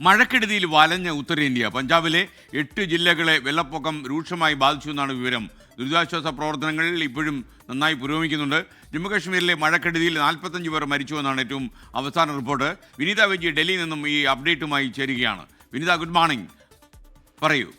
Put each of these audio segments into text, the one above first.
മഴക്കെടുതിയിൽ വലഞ്ഞ ഉത്തരേന്ത്യ. പഞ്ചാബിലെ എട്ട് ജില്ലകളെ വെള്ളപ്പൊക്കം രൂക്ഷമായി ബാധിച്ചു എന്നാണ് വിവരം. ദുരിതാശ്വാസ പ്രവർത്തനങ്ങൾ ഇപ്പോഴും നന്നായി പുരോഗമിക്കുന്നുണ്ട്. ജമ്മുകാശ്മീരിലെ മഴക്കെടുതിയിൽ നാൽപ്പത്തഞ്ച് പേർ മരിച്ചു എന്നാണ് ഏറ്റവും അവസാന റിപ്പോർട്ട്. വിനീത വിജി ഡൽഹിയിൽ നിന്നും ഈ അപ്ഡേറ്റുമായി ചേരുകയാണ്. Vineetha good morning. പറയൂ.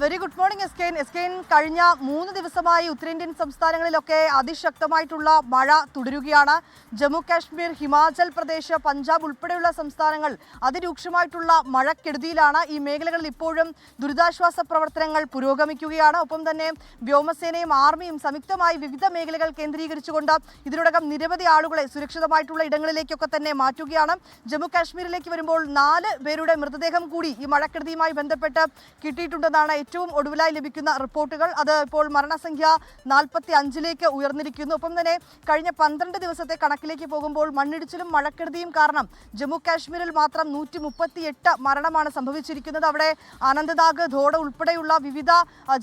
വെരി ഗുഡ് മോർണിംഗ് എസ് കെൻ എസ് കഴിഞ്ഞ മൂന്ന് ദിവസമായി ഉത്തരേന്ത്യൻ സംസ്ഥാനങ്ങളിലൊക്കെ അതിശക്തമായിട്ടുള്ള മഴ തുടരുകയാണ്. ജമ്മു കാശ്മീർ ഹിമാചൽ പ്രദേശ് പഞ്ചാബ് ഉൾപ്പെടെയുള്ള സംസ്ഥാനങ്ങൾ അതിരൂക്ഷമായിട്ടുള്ള മഴക്കെടുതിയിലാണ് ഈ മേഖലകളിൽ ഇപ്പോഴും ദുരിതാശ്വാസ പ്രവർത്തനങ്ങൾ പുരോഗമിക്കുകയാണ്. ഒപ്പം തന്നെ വ്യോമസേനയും ആർമിയും സംയുക്തമായി വിവിധ മേഖലകൾ കേന്ദ്രീകരിച്ചുകൊണ്ട് ഇതിനോടകം നിരവധി ആളുകളെ സുരക്ഷിതമായിട്ടുള്ള ഇടങ്ങളിലേക്കൊക്കെ തന്നെ മാറ്റുകയാണ്. ജമ്മു കാശ്മീരിലേക്ക് വരുമ്പോൾ നാല് പേരുടെ മൃതദേഹം കൂടി ഈ മഴക്കെടുതിയുമായി ബന്ധപ്പെട്ട് കിട്ടിയിട്ടുണ്ടെന്നാണ് ഏറ്റവും ഒടുവിലായി ലഭിക്കുന്ന റിപ്പോർട്ടുകൾ. അത് ഇപ്പോൾ മരണസംഖ്യ നാൽപ്പത്തി അഞ്ചിലേക്ക് ഉയർന്നിരിക്കുന്നു. ഒപ്പം തന്നെ കഴിഞ്ഞ പന്ത്രണ്ട് ദിവസത്തെ കണക്കിലേക്ക് പോകുമ്പോൾ മണ്ണിടിച്ചിലും മഴക്കെടുതിയും കാരണം ജമ്മു കാശ്മീരിൽ മാത്രം നൂറ്റി മുപ്പത്തി എട്ട് മരണമാണ് സംഭവിച്ചിരിക്കുന്നത്. അവിടെ അനന്തനാഗ് ധോഡ ഉൾപ്പെടെയുള്ള വിവിധ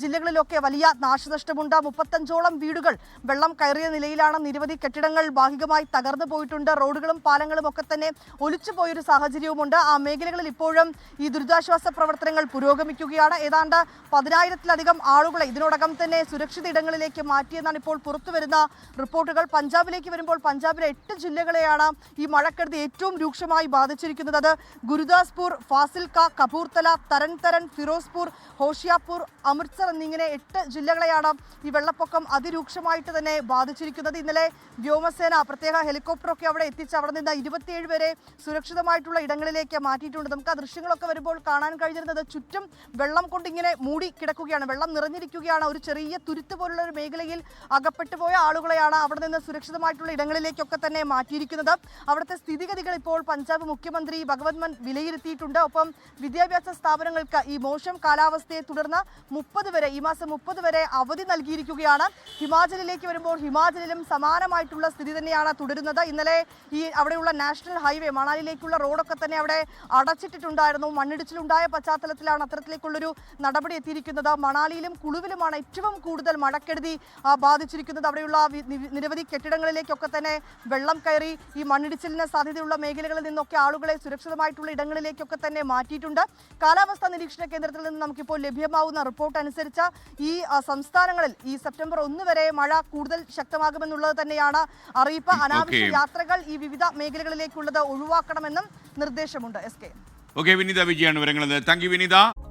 ജില്ലകളിലൊക്കെ വലിയ നാശനഷ്ടമുണ്ട്. മുപ്പത്തഞ്ചോളം വീടുകൾ വെള്ളം കയറിയ നിലയിലാണ് നിരവധി കെട്ടിടങ്ങൾ ഭാഗികമായി തകർന്നു പോയിട്ടുണ്ട്. റോഡുകളും പാലങ്ങളും ഒക്കെ തന്നെ ഒലിച്ചു പോയൊരു സാഹചര്യവുമുണ്ട്. ആ മേഖലകളിൽ ഇപ്പോഴും ഈ ദുരിതാശ്വാസ പ്രവർത്തനങ്ങൾ പുരോഗമിക്കുകയാണ്. ഏതാണ്ട് പതിനായിരത്തിലധികം ആളുകളെ ഇതിനോടകം തന്നെ സുരക്ഷിത ഇടങ്ങളിലേക്ക് മാറ്റിയെന്നാണ് ഇപ്പോൾ പുറത്തുവരുന്ന റിപ്പോർട്ടുകൾ. പഞ്ചാബിലേക്ക് വരുമ്പോൾ പഞ്ചാബിലെ എട്ട് ജില്ലകളെയാണ് ഈ മഴക്കെടുതി ഏറ്റവും രൂക്ഷമായി ബാധിച്ചിരിക്കുന്നത്. അത് ഗുരുദാസ്പൂർ ഫാസിൽക കപൂർത്തല തരൻ തരൻ ഫിറോസ്പൂർ ഹോഷിയാപൂർ അമൃത്സർ എന്നിങ്ങനെ എട്ട് ജില്ലകളെയാണ് ഈ വെള്ളപ്പൊക്കം അതിരൂക്ഷമായിട്ട് തന്നെ ബാധിച്ചിരിക്കുന്നത്. ഇന്നലെ വ്യോമസേന പ്രത്യേക ഹെലികോപ്റ്ററൊക്കെ അവിടെ എത്തിച്ച് അവിടെ നിന്ന് ഇരുപത്തിയേഴ് വരെ സുരക്ഷിതമായിട്ടുള്ള ഇടങ്ങളിലേക്ക് മാറ്റിയിട്ടുണ്ട്. നമുക്ക് ആ ദൃശ്യങ്ങളൊക്കെ വരുമ്പോൾ കാണാൻ കഴിഞ്ഞിരുന്നത് ചുറ്റും വെള്ളം കൊണ്ട് ഇങ്ങനെ മൂടി കിടക്കുകയാണ്. വെള്ളം നിറഞ്ഞിരിക്കുകയാണ്. ഒരു ചെറിയ തുരുത്ത് പോലുള്ള ഒരു മേഖലയിൽ അകപ്പെട്ടു പോയ ആളുകളെയാണ് അവിടെ നിന്ന് സുരക്ഷിതമായിട്ടുള്ള ഇടങ്ങളിലേക്കൊക്കെ തന്നെ മാറ്റിയിരിക്കുന്നത്. അവിടുത്തെ സ്ഥിതിഗതികൾ ഇപ്പോൾ പഞ്ചാബ് മുഖ്യമന്ത്രി ഭഗവത് മൻ വിലയിരുത്തിയിട്ടുണ്ട്. ഒപ്പം വിദ്യാഭ്യാസ സ്ഥാപനങ്ങൾക്ക് ഈ മോശം കാലാവസ്ഥയെ തുടർന്ന് മുപ്പത് വരെ ഈ മാസം മുപ്പത് വരെ അവധി നൽകിയിരിക്കുകയാണ്. ഹിമാചലിലേക്ക് വരുമ്പോൾ ഹിമാചലിലും സമാനമായിട്ടുള്ള സ്ഥിതി തന്നെയാണ് തുടരുന്നത്. ഇന്നലെ ഈ അവിടെയുള്ള നാഷണൽ ഹൈവേ മണാലിയിലേക്കുള്ള റോഡൊക്കെ തന്നെ അവിടെ അടച്ചിട്ടിട്ടുണ്ടായിരുന്നു. മണ്ണിടിച്ചിലുണ്ടായ പശ്ചാത്തലത്തിലാണ് അത്തരത്തിലേക്കുള്ളൊരു നടപടി എത്തിയിരിക്കുന്നത്. മണാലിയിലും കുളുവിലുമാണ് ഏറ്റവും കൂടുതൽ മഴക്കെടുതി ബാധിച്ചിരിക്കുന്നത്. അവിടെയുള്ള നിരവധി കെട്ടിടങ്ങളിലേക്കൊക്കെ തന്നെ വെള്ളം കയറി ഈ മണ്ണിടിച്ചിലിന് സാധ്യതയുള്ള മേഖലകളിൽ നിന്നൊക്കെ ആളുകളെ സുരക്ഷിതമായിട്ടുള്ള ഇടങ്ങളിലേക്കൊക്കെ തന്നെ മാറ്റിയിട്ടുണ്ട്. കാലാവസ്ഥാ നിരീക്ഷണ കേന്ദ്രത്തിൽ നിന്ന് നമുക്കിപ്പോൾ ലഭ്യമാവുന്ന റിപ്പോർട്ട് അനുസരിച്ച് ഈ സംസ്ഥാനങ്ങളിൽ ഈ സെപ്റ്റംബർ ഒന്ന് വരെ മഴ കൂടുതൽ ശക്തമാകുമെന്നുള്ളത് തന്നെയാണ് അറിയിപ്പ്. അനാവശ്യ യാത്രകൾ ഈ വിവിധ മേഖലകളിലേക്കുള്ളത് ഒഴിവാക്കണമെന്നും നിർദ്ദേശമുണ്ട്. S K. ഓക്കെ വിനീത വിജയാണ് വിവരങ്ങൾ താങ്ക് യു വിനീത.